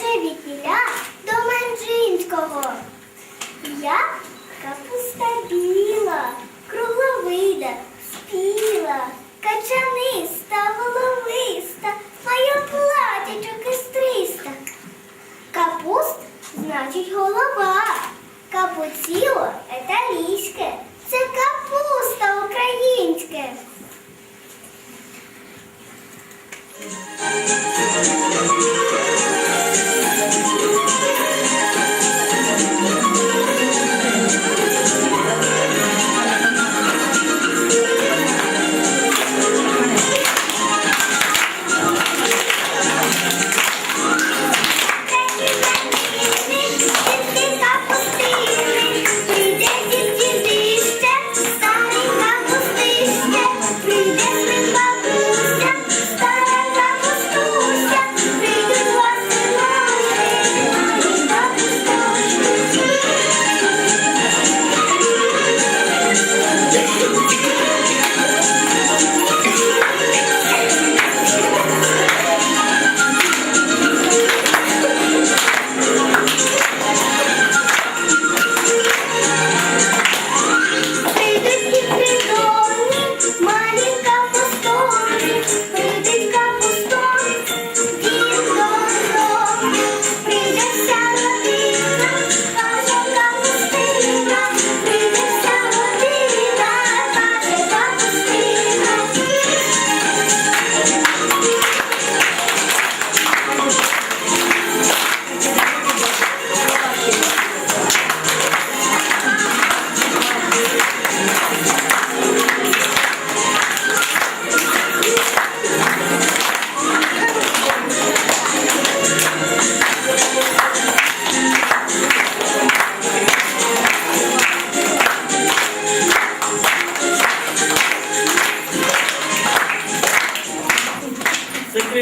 лише від до Манджинського. Я капуста біла, кругловида, спіла, качаниста, головиста, моя платячок істриста. Капуст значить голова, капуціло італійське. Це капуста українське. Thank you.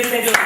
Tebrik ediyorum.